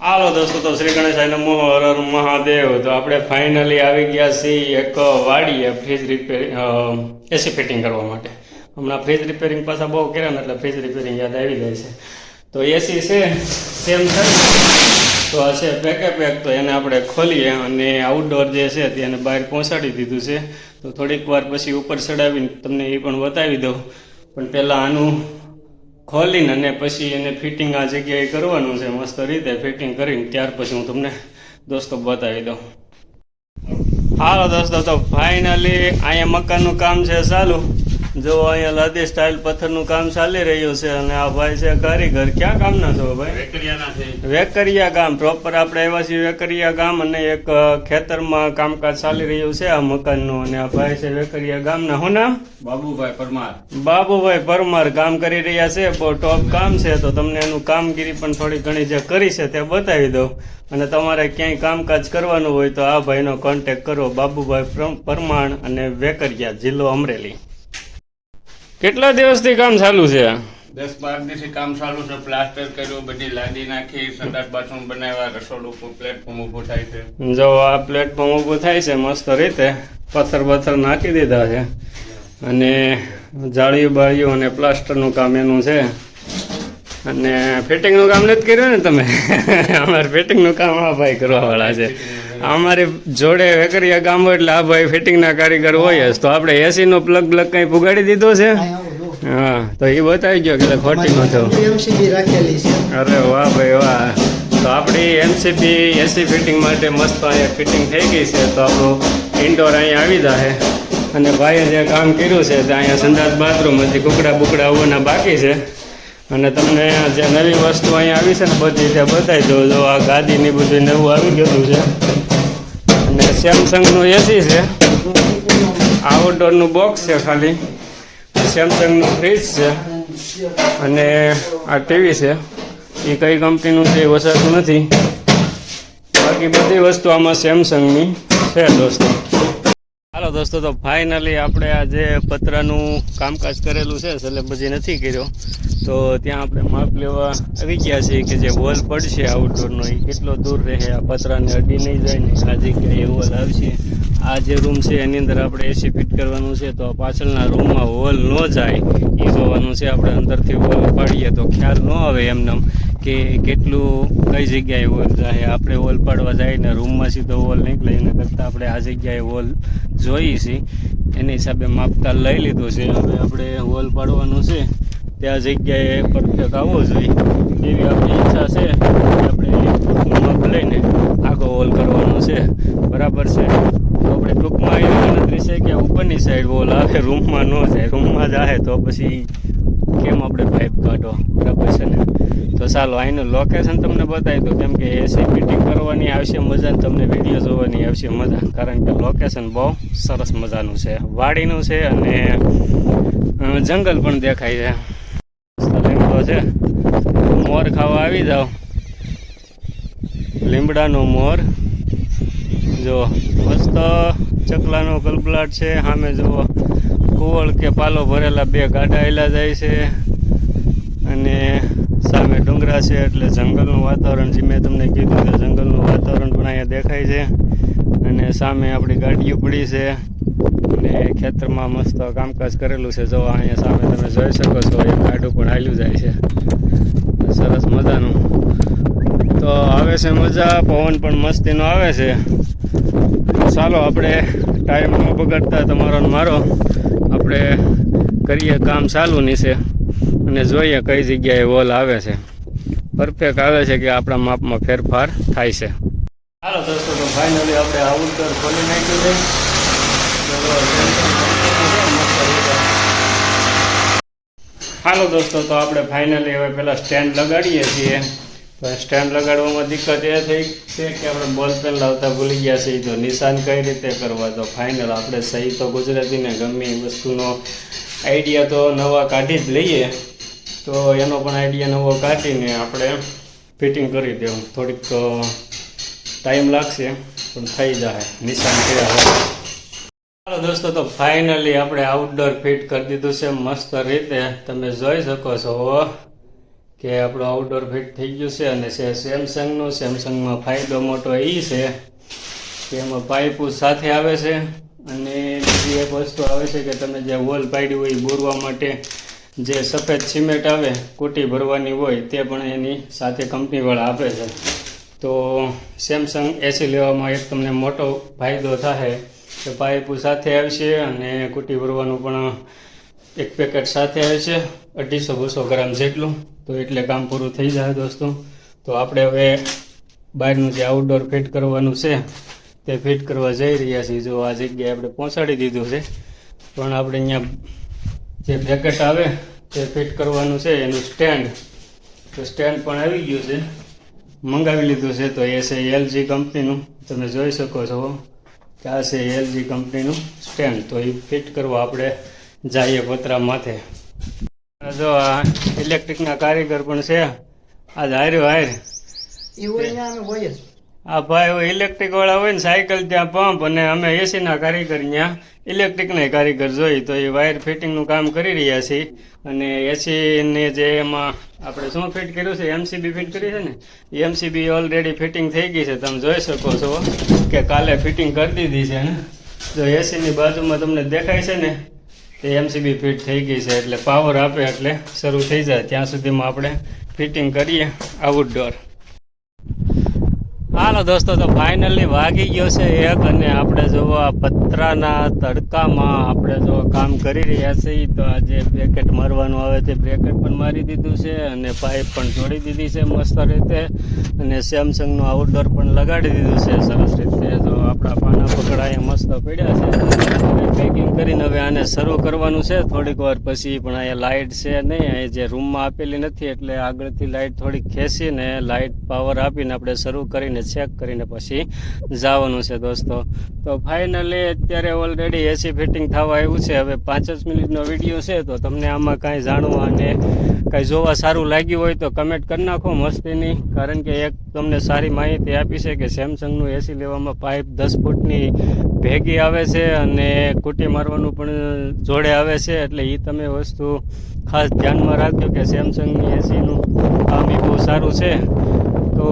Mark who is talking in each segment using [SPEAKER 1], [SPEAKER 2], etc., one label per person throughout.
[SPEAKER 1] હાલો દોસ્તો, તો શ્રી ગણેશાય નમો, હર હર મહાદેવ. તો આપણે ફાઇનલી આવી ગયા છીએ એક વાડીએ ફ્રીજ રિપેરિંગ એસી ફિટિંગ કરવા માટે. હમણાં ફ્રીજ રિપેરિંગ પાછા બહુ કર્યા ને એટલે ફ્રીજ રિપેરિંગ યાદ આવી જાય છે. તો એસી છે સેમ છે. તો આ છે પેકે પેક તો એને આપણે ખોલીએ અને આઉટડોર જે છે તેને બહાર પહોંચાડી દીધું છે. તો થોડીક વાર પછી ઉપર ચડાવીને તમને એ પણ બતાવી દઉં. પણ પહેલાં આનું ખોલીને અને પછી એને ફિટિંગ આ જગ્યાએ કરવાનું છે, મસ્ત રીતે ફિટિંગ કરીને ત્યાર પછી હું તમને દોસ્તો બતાવી દઉં. હાલો દોસ્તો, તો ફાઇનલી અહીંયા મકાનનું કામ છે ચાલુ. જો અહીંયા લાદી સ્ટાઇલ પથ્થરનું કામ ચાલી રહ્યું છે અને આ ભાઈ છે કારીગર. ક્યાં કામના છો ભાઈ? વેકરિયા ગામ. પ્રોપર આપણે આવ્યા છીએ વેકરિયા ગામ અને એક ખેતરમાં કામકાજ ચાલી રહ્યું છે આ મકાનનું. અને આ ભાઈ છે વેકરિયા ગામના. શું નામ?
[SPEAKER 2] બાબુભાઈ પરમાર.
[SPEAKER 1] બાબુભાઈ પરમાર કામ કરી રહ્યા છે. બહુ ટોપ કામ છે. તો તમને એનું કામગીરી પણ થોડી ઘણી જે કરી છે તે બતાવી દઉં. અને તમારે ક્યાંય કામકાજ કરવાનું હોય તો આ ભાઈનો કોન્ટેક કરો. બાબુભાઈ પરમાણ અને વેકરિયા જિલ્લો અમરેલી. કેટલા દિવસથી કામ ચાલુ છે?
[SPEAKER 2] દસ બાર દિવસથી કામ ચાલુ છે. પ્લાસ્ટર કર્યું બધી લાદી નાખી સંડાસ બાથરૂમ બનાવ્યા રસોડું ઉપર પ્લેટફોર્મ ઊભું થાય છે.
[SPEAKER 1] જો આ પ્લેટફોર્મ ઊભું થાય છે મસ્ત રીતે પથ્થર પથ્થર નાખી દીધા છે. અને જાળીયું બાળીયું અને પ્લાસ્ટરનું કામ એનું છે. અને ફિટિંગનું કામ નથી કર્યું ને તમે? અમારે ફિટિંગનું કામ આ ભાઈ કરવાવાળા છે. અમારી જોડે વેકરિયા ગામ હોય એટલે આ ભાઈ ફિટિંગના કારીગર હોય જ. તો આપણે એસીનો પ્લગ પ્લગ કંઈ પુગાડી દીધો છે? હા તો એ બતાવી ગયો કે ખોટી નો થયું. અરે વાહ ભાઈ વાહ. તો આપણી એમસીપી એસી ફિટિંગ માટે મસ્ત અહીંયા ફિટિંગ થઈ ગઈ છે. તો આપણું ઇન્ડોર અહીંયા આવી જશે અને ભાઈએ જે કામ કર્યું છે તે અહીંયા સંદાસ બાથરૂમ હજી કુકડા બુકડા આવવાના બાકી છે. અને તમને જે નવી વસ્તુ અહીંયા આવી છે ને બધી તે બતાવી દઉં જો આ ગાદીની બધું નવું આવી ગયેલું છે. સેમસંગનું એસી છે. આઉટડોરનું બોક્સ છે ખાલી. સેમસંગનું ફ્રીજ છે. અને આ ટીવી છે. એ કઈ કંપનીનું છે વસાતું નથી. બાકી બધી વસ્તુ આમાં સેમસંગની છે દોસ્તો. હાલો દોસ્તો, તો ફાઇનલી આપણે આ જે પતરાનું કામકાજ કરેલું છે એટલે પછી નથી કર્યો, તો ત્યાં આપણે માપ લેવા આવી ગયા છીએ કે જે વોલ પડશે આઉટડોરનો એ કેટલો દૂર રહે, આ પતરાને અડી નહીં જાય ને, આ જગ્યાએ વોલ આવશે. આ જે રૂમ છે, એની અંદર આપણે એસી ફિટ કરવાનું છે, તો પાછળના રૂમમાં વોલ ન જાય, એ જોવાનું છે, આપણે અંદરથી વોલ પાડીએ તો ખ્યાલ ન આવે એમને. કે કેટલું, કઈ જગ્યાએ વોલ જાય? આપણે વોલ પાડવા જાય ને રૂમમાં સીધો વોલ નીકળે, એના કરતાં આપણે આ જગ્યાએ હોલ જોઈએ છીએ. એની હિસાબે માપતા લઈ લીધો છે. હવે આપણે વોલ પાડવાનું છે. ત્યાં જગ્યાએ પરફેક્ટ આવવો જોઈએ. એવી આપણી ઈચ્છા છે આપણે ટૂંકું માપ લઈને આખો હોલ કરવાનો છે. બરાબર છે? તો આપણે ટૂંકમાં એવી ગણતરી છે કે ઉપરની સાઈડ હોલ આવે રૂમમાં ન જાય. રૂમમાં જાય તો પછી કેમ આપણે પાઇપ કાઢો બરાબર છે ને તો ચાલો અહીંનું લોકેશન તમને બતાવી દઉં. કેમ કે એસી ફિટિંગ કરવાની આવશે મજા તમને વીડિયો જોવાની આવશે મજા. કારણ કે લોકેશન બહુ સરસ મજાનું છે. વાડીનું છે અને જંગલ પણ દેખાય છે. છે. મોર ખાવા આવી જાઓ. લીમડાનો મોર. જો, મસ્ત ચકલાનો કલબલાટ છે. સામે જુઓ, કુવળ કે પાલો ભરેલા બે ગાડા હેલા જાય છે. અને સામે ડુંગરા છે એટલે જંગલનું વાતાવરણ, જે મેં તમને કીધું કે જંગલનું વાતાવરણ પણ અહીંયા દેખાય છે. અને સામે આપણી ગાડીઓ પડી છે. અને ખેતરમાં મસ્ત કામકાજ કરેલું છે. જો અહીંયા સામે તમે જોઈ શકો છો એ ગાડું પણ હાલ્યું જાય છે. સરસ મજાનું. તો આવે છે મજા, પવન પણ મસ્તીનો આવે છે. ચાલો આપણે ટાઈમ ન બગાડતા તમારો મારો. આપણે કરીએ કામ ચાલુ નીચે અને જોઈએ કઈ જગ્યાએ વોલ આવે છે. પરફેક્ટ આવે છે કે આપણા માપમાં ફેરફાર થાય છે. હાલો દોસ્તો, તો ફાઇનલી આપણે આઉટડોર ખોલી નાખ્યું છે. હાલો દોસ્તો, તો આપણે ફાઇનલી હવે પેલા સ્ટેન્ડ લગાડીએ છીએ. તો સ્ટેન્ડ લગાડવામાં દિક્કત એ થઈ છે કે આપણે બોલ પેન લાવતા ભૂલી ગયા છીએ. તો નિશાન કઈ રીતે કરવા? તો ફાઇનલ આપણે સહી તો ગુજરાતીને ગમે વસ્તુનો આઈડિયા તો નવા કાઢી જ લઈએ. તો એનો પણ આઈડિયા નવો કાઢીને આપણે ફિટિંગ કરી દેવું થોડીક ટાઈમ લાગશે, પણ થઈ જાય નિશાન કર્યા હોય ચાલો દોસ્તો, તો ફાઇનલી આપણે આઉટડોર ફિટ કરી દીધું છે. મસ્ત રીતે તમે જોઈ શકો છો કે આપણું આઉટડોર ફિટ થઈ ગયું છે અને છે સેમસંગનું સેમસંગમાં ફાયદો મોટો એ છે કે એમાં પાઇપો સાથે આવે છે અને બીજી એક વસ્તુ આવે છે કે તમે જે વોલ પાડી હોય બોરવા માટે જે સફેદ સિમેન્ટ આવે, કુટી ભરવાની હોય તે પણ એની સાથે કંપનીવાળા આપે છે. તો સેમસંગ એસી લેવામાં એક તમને મોટો ફાયદો થાય કે પાઇપો સાથે આવશે અને કુટી ભરવાનું પણ એક પેકેટ સાથે આવશે અઢીસો બસો ગ્રામ જેટલું. તો એટલે કામ પૂરું થઈ જાય દોસ્તો. તો આપણે હવે બહારનું જે આઉટડોર ફિટ કરવાનું છે, તે ફિટ કરવા જઈ રહ્યા છીએ. જો આ જગ્યાએ આપણે પહોંચાડી દીધું છે. પણ આપણે અહીંયા જે પેકેટ આવે તે ફિટ કરવાનું છે, એનું સ્ટેન્ડ તો સ્ટેન્ડ પણ આવી ગયું છે. મંગાવી લીધું છે તો એ છે એલજી કંપનીનું તમે જોઈ શકો છો કે આ છે એલજી કંપનીનું સ્ટેન્ડ તો એ ફિટ કરવા આપણે જઈએ પતરા માથે. જો આ ઇલેક્ટ્રિકના કારીગર પણ છે. આજ હાર્યો હાર
[SPEAKER 3] એવું અમે હોય જ.
[SPEAKER 1] આ ભાઈ ઇલેક્ટ્રિક વાળા હોય ને સાયકલ ત્યાં પંપ અને અમે એસી ના કારીગર ત્યાં ઇલેક્ટ્રિક ના કારીગર જોઈ તો એ વાયર ફિટિંગનું કામ કરી રહ્યા છીએ અને એસી ને જે એમાં આપણે શું ફિટ કર્યું છે? એમસીબી ફિટ કરી છે ને? એમસીબી ઓલરેડી ફિટિંગ થઈ ગઈ છે. તમે જોઈ શકો છો કે કાલે ફિટિંગ કરી દીધી છે ને? જો એસી ની બાજુમાં તમને દેખાય છે ને, તે એમસીબી ફિટ થઈ ગઈ છે. એટલે પાવર આપે એટલે શરૂ થઈ જાય. ત્યાં સુધીમાં આપણે ફિટિંગ કરીએ. આઉટડોર હાલો દોસ્તો, તો ફાઇનલી વાગી ગયો છે એક અને આપણે જો આ પતરાના તડકામાં આપણે જો કામ કરી રહ્યા છીએ. તો આજે બ્રેકેટ મારવાનું આવે તે બ્રેકેટ પણ મારી દીધું છે અને પાઇપ પણ જોડી દીધી છે મસ્ત રીતે. અને સેમસંગનું આઉટડોર પણ લગાડી દીધું છે. સરસ રીતે તો આપણા પાના પકડાયા, મસ્ત પડ્યા છે. કરીને હવે આને શરૂ કરવાનું છે. થોડીક વાર પછી પણ અહીંયા લાઇટ છે નહીં. અહીં જે રૂમમાં આપેલી નથી એટલે આગળથી લાઇટ થોડીક ખેંચીને લાઇટ પાવર આપીને આપણે શરૂ કરીને ચેક કરીને પછી જવાનું છે દોસ્તો. તો ફાઇનલી અત્યારે ઓલરેડી એસી ફિટિંગ થવા આવ્યું છે. હવે પાંચ જ મિનિટનો વીડિયો છે તો તમને આમાં કાંઈ જાણવા અને કાંઈ જોવા સારું લાગ્યું હોય તો કમેન્ટ કરી નાખો મસ્તીની. કારણ કે એક તમને સારી માહિતી આપી છે કે સેમસંગનું એસી લેવામાં પાઇપ દસ ફૂટની ભેગી આવે છે અને કૂટી મારવાનું પણ જોડે આવે છે. એટલે એ તમે વસ્તુ ખાસ ધ્યાનમાં રાખજો કે સેમસંગની એસીનું કામ એ બહુ સારું છે. તો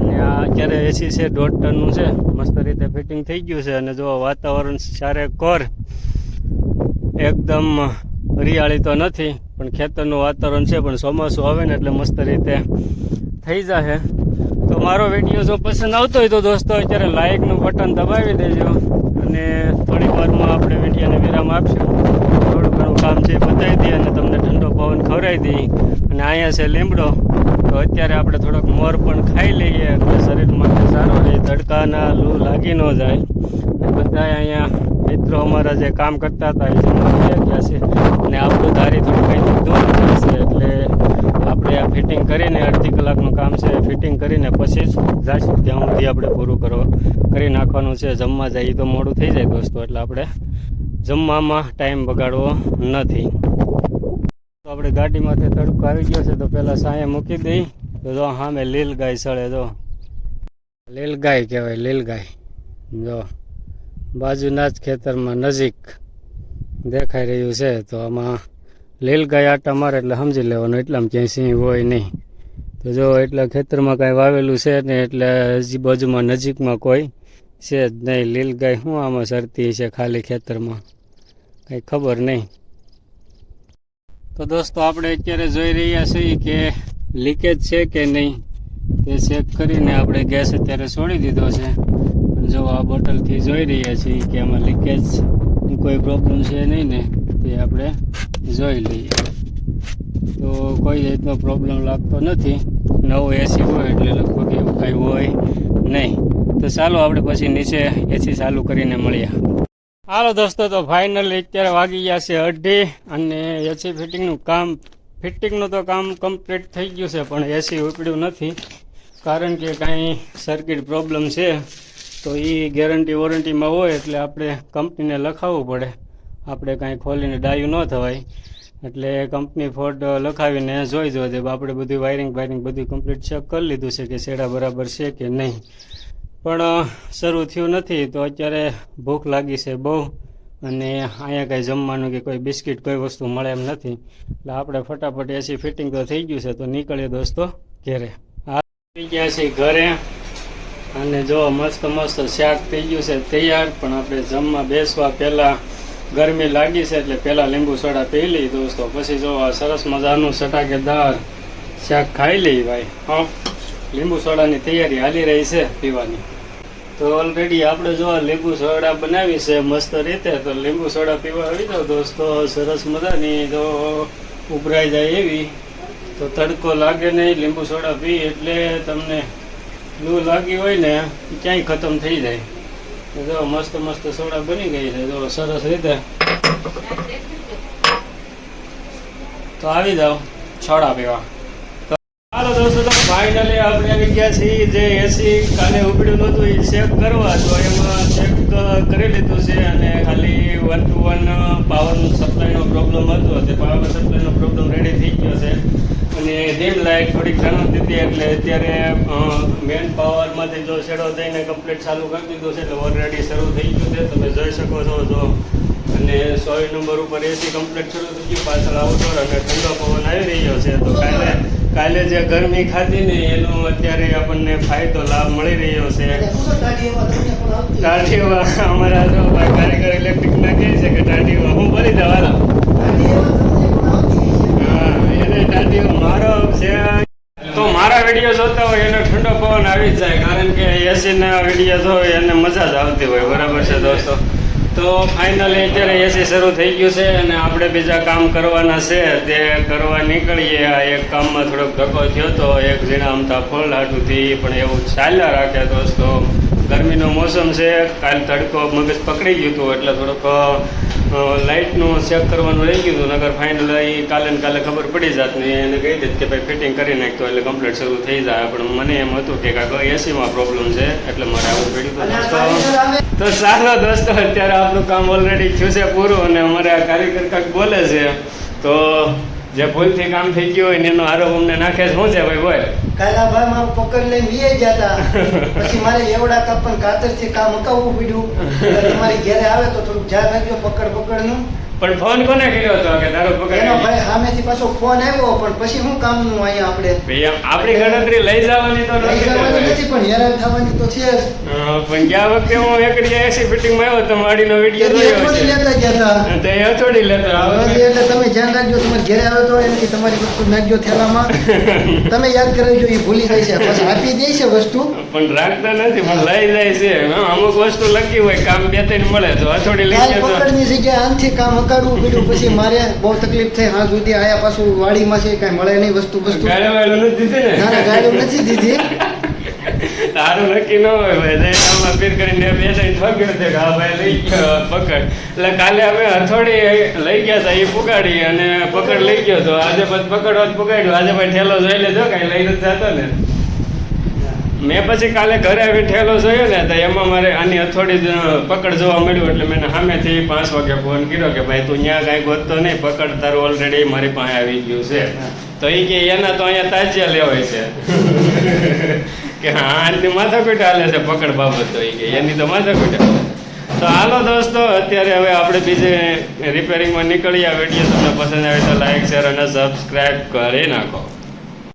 [SPEAKER 1] અને આ અત્યારે એસી છે, દોઢ ટનનું છે. મસ્ત રીતે ફિટિંગ થઈ ગયું છે અને જો વાતાવરણ સારે કોર, એકદમ હરિયાળી તો નથી. પણ ખેતરનું વાતાવરણ છે, પણ ચોમાસું આવે ને એટલે મસ્ત રીતે થઈ જશે તો મારો વીડિયો જો પસંદ આવતો હોય તો દોસ્તો, અત્યારે લાઇકનું બટન દબાવી દેજો અને થોડી વારમાં આપણે વિડીયોને વિરામ આપશું. થોડું ઘણું કામ છે બતાવી દઈએ અને તમને ઠંડો પવન ખવડાવી દઈએ. અને અહીંયા છે લીમડો. તો અત્યારે આપણે થોડોક મોર પણ ખાઈ લઈએ. એટલે શરીર માટે સારું રહે, તડકાના લૂ લાગી ન જાય. બધા અહીંયા મિત્રો અમારા જે કામ કરતા હતા, એ જમવા ગયા છે અને આપણું ધારી થોડું કંઈક દૂર છે એટલે આપણે આ કરીને અડધી કલાકનું કામ છે ફિટિંગ કરીને પછી જ જઈશું ત્યાં સુધી આપણે પૂરું કરવા કરી નાખવાનું છે. જમવા જાય તો મોડું થઈ જાય દોસ્તો, એટલે આપણે જમવામાં ટાઈમ બગાડવો નથી. તો આપણે ગાડીમાંથી તડકો આવી ગયો છે, તો પહેલાં સાંયે મૂકી દઈ. તો જો, સામે લીલ ગાય સળે, જો. લીલ ગાય કહેવાય, લીલ ગાય. જો, બાજુના જ ખેતરમાં નજીક દેખાઈ રહ્યું છે, તો આમાં લીલ ગાય આટા મારે એટલે સમજી લેવાનું, એટલામાં ક્યાંય સિંહ હોય નહીં. તો જો એટલે ખેતરમાં કાંઈ વાવેલું છે ને એટલે હજી બાજુમાં નજીકમાં કોઈ છે જ નહીં. લીલ ગાય શું આમાં સરતી છે ખાલી ખેતરમાં? કંઈ ખબર નહીં. તો દોસ્તો, આપણે અત્યારે જોઈ રહ્યા છીએ કે લીકેજ છે કે નહીં તે ચેક કરીને આપણે ગેસ અત્યારે છોડી દીધો છે. જો આ બોટલથી જોઈ રહ્યા છીએ કે આમાં લીકેજ કોઈ પ્રોબ્લેમ છે નહીં ને, તે આપણે જોઈ લઈએ. તો કોઈ રીતનો પ્રોબ્લેમ લાગતો નથી. નવું એસી હોય એટલે લગભગ એવું કાંઈ હોય નહીં. તો ચાલો આપણે પછી નીચે એસી ચાલુ કરીને મળીએ. હાલો દોસ્તો, તો ફાઇનલી અત્યારે વાગી ગયા છે અઢી અને એસી ફિટિંગનું કામ ફિટિંગનું તો કામ કમ્પ્લીટ થઈ ગયું છે, પણ એસી ઉપડ્યું નથી. કારણ કે કાંઈ સર્કિટ પ્રોબ્લેમ છે. તો એ ગેરંટી વોરંટીમાં હોય એટલે આપણે કંપનીને લખાવવું પડે. આપણે કાંઈ ખોલીને ડાયું ન થવાય. એટલે કંપની ફોટો લખાવીને જોઈ દે આપણે બધું વાયરિંગ વાયરિંગ બધું કમ્પ્લીટ ચેક કરી લીધું છે કે શેડા બરાબર છે કે નહીં? પણ શરૂ થયું નથી તો અત્યારે ભૂખ લાગી છે બહુ અને અહીંયા કાંઈ જમવાનું કે કોઈ બિસ્કિટ, કોઈ વસ્તુ મળે એમ નથી. એટલે આપણે ફટાફટ એસી ફિટિંગ તો થઈ ગયું છે તો નીકળીએ દોસ્તો ઘરે. આ થઈ ગયા છે ઘરે અને જો મસ્ત મસ્ત શાક થઈ ગયું છે તૈયાર, પણ આપણે જમવા બેસવા પહેલાં ગરમી લાગી છે એટલે પહેલાં લીંબુ સોડા પી લઈ દોસ્તો. પછી જો આ સરસ મજાનું સટાકેદાર શાક ખાઈ લઈ ભાઈ. હા? લીંબુ સોડાની તૈયારી હાલી રહી છે પીવાની. તો ઓલરેડી આપણે જો લીંબુ સોડા બનાવી છે મસ્ત રીતે, તો લીંબુ સોડા પીવા આવી દો દોસ્તો. સરસ મજાની તો ઉભરાઈ જાય એવી. તો તડકો લાગે નહીં, લીંબુ સોડા પી એટલે તમને લૂ લાગી હોય ને, ક્યાંય ખતમ થઈ જાય. જો મસ્ત મસ્ત સોડા બની ગઈ છે, જો સરસ રીતે. તો આવી જાઓ, છોડા પીવા. હાલો દોસ્તો, તો ફાઇનલી આપણે આવી ગયા છીએ જે એસી કાલે ઉપડ્યું નહોતું, એ ચેક કરવા. તો એમાં ચેક કરી લીધું છે અને ખાલી વન ટુ વન પાવર સપ્લાયનો પ્રોબ્લેમ હતો. તે પાવર સપ્લાયનો પ્રોબ્લેમ રેડી થઈ ગયો છે. અને ડીમ લાઇટ થોડીક જણાવતી હતી એટલે અત્યારે મેન પાવરમાંથી જો શેડો દઈને કમ્પ્લીટ ચાલુ કરી દીધું છે, એટલે ઓલરેડી શરૂ થઈ ગયું છે. તમે જોઈ શકો છો જો. અને સો નંબર ઉપર એસી કમ્પ્લીટ શરૂ થઈ ગયું, પાછળ આઉટડોર અને ઠંડો પવન આવી રહ્યો છે. તો કાલે કાલે જે ગરમી ખાધી ને, એનો અત્યારે આપણને ફાયદો, લાભ મળી રહ્યો છે. ટાટીઓ અમારા જો કાર્યકર ઇલેક્ટ્રિકના કહે છે કે ટાટીઓ હું ભરી દઉં હા એને ટાટીઓ મારો છે તો મારા વીડિયો જોતા હોય એને ઠંડો પવન આવી જાય, કારણ કે એસીના વીડિયો જોય એને મજા જ આવતી હોય, બરાબર છે દોસ્તો? તો ફાઇનલી અત્યારે એસી શરૂ થઈ ગયું છે અને આપણે બીજા કામ કરવાના છે, તે કરવા નીકળીએ. આ એક કામમાં થોડોક ધક્કો થયો તો એક ઝીણા અમથા ફળ હાટુથી પણ એવું ચાલ્યા રાખે દોસ્તો. ગરમીનો મોસમ છે, કાલ તડકો મગજ પકડી ગયું હતું એટલે થોડોક લાઇટનું ચેક કરવાનું રહી ગયું હતું, નગર ફાઇનલ એ કાલે ને કાલે ખબર પડી જાત ને એને કહી દે કે ભાઈ ફિટિંગ કરી નાખતો એટલે કમ્પ્લીટ શરૂ થઈ જાય. પણ મને એમ હતું કે કાંઈક એસીમાં પ્રોબ્લેમ છે, એટલે મારે આવું પડ્યું દોસ્તો તો સારો દોસ્તો, અત્યારે આપણું કામ ઓલરેડી થયું છે પૂરું, અને અમારે આ કારીગર કાંક બોલે છે. તો જે ભૂલથી કામ થઈ ગયું હોય એનો આરોપ અમને નાખે શું છે ભાઈ બોલ.
[SPEAKER 3] કાલા ભાઈ મારું પકડ લઈને વીએ ગયા પછી મારે એવડા કપન કાતરથી કામ અકાવવું પડ્યું. તમારી ઘેરે આવે તો થોડુંક ધ્યાન રાખજો પકડ પકડનું
[SPEAKER 1] પણ ફોન કોને કર્યો હતો કે તારો
[SPEAKER 3] એનો ભાઈ સામેથી પાછો ફોન આવ્યો પણ પછી શું કામનું અહીંયા આપણે?
[SPEAKER 1] ભાઈ આપણી ગણતરી લઈ જવાની તો
[SPEAKER 3] લઈ
[SPEAKER 1] નથી
[SPEAKER 3] જવાની નથી પણ હેરાન થવાની તો છે જ.
[SPEAKER 1] પણ ગયા વખતે હું એકડી એસી ફિટિંગમાં આવ્યો તો માડીનો વીડિયો જોયો છે.
[SPEAKER 3] લેતા ગયા હતા.
[SPEAKER 1] તો એ હથોડી લેતા આવે.
[SPEAKER 3] એટલે તમે ધ્યાન રાખજો તમારે ઘરે આવ્યો તો એની તમારી વસ્તુ નાખજો થેલામાં. તમે યાદ કરાવજો એ ભૂલી જાય છે. પછી આપી દે છે વસ્તુ.
[SPEAKER 1] પણ રાખતા નથી પણ લઈ જાય છે. અમુક વસ્તુ લખી હોય કામ બે ત્રણ મળે તો અથોડી લઈ જાય
[SPEAKER 3] પકડની જગ્યાએ આમથી કામ હકારવું પડ્યું પછી મારે બહુ તકલીફ થઈ. હા સુધી આયા પાછું વાડીમાં છે કાંઈ મળે નહીં વસ્તુ વસ્તુ
[SPEAKER 1] ગાળો નથી દીધી
[SPEAKER 3] ના? નથી દીધી.
[SPEAKER 1] તારું નક્કી ન હોય ભાઈ. જયરામમાં ફેર કરીને બે પકડ્યો છે. હા ભાઈ લઈ પકડ. એટલે કાલે અમે હથોડી લઈ ગયા હતા એ પુગાડી અને પકડ લઈ ગયો તો આજે પછી પકડવા જ પુગાડ્યો. આજે ભાઈ ઠેલો જોઈ લેજો કાંઈ લઈ નથી જતો ને. મેં પછી કાલે ઘરે આવી ઠેલો જોયો ને તો એમાં મારે આની અથોડી પકડ જોવા મળ્યું એટલે મેં સામેથી પાંચ વાગે ફોન કર્યો કે ભાઈ તું ત્યાં કાંઈ ગોતતો નહીં પકડ તારું ઓલરેડી મારી પાસે આવી ગયું છે. તો એ કે એના તો અહીંયા તાજિયા લેવાય છે. કે હા આની માથાકૂટ હાલે છે પકડ બાબત તો એ કે એની તો માથાકૂટ હાલે તો હાલો દોસ્તો અત્યારે હવે આપણે બીજે રિપેરિંગમાં નીકળીએ આ વીડિયો તમને પસંદ આવે તો લાઈક શેર અને સબસ્ક્રાઈબ કરી નાખો.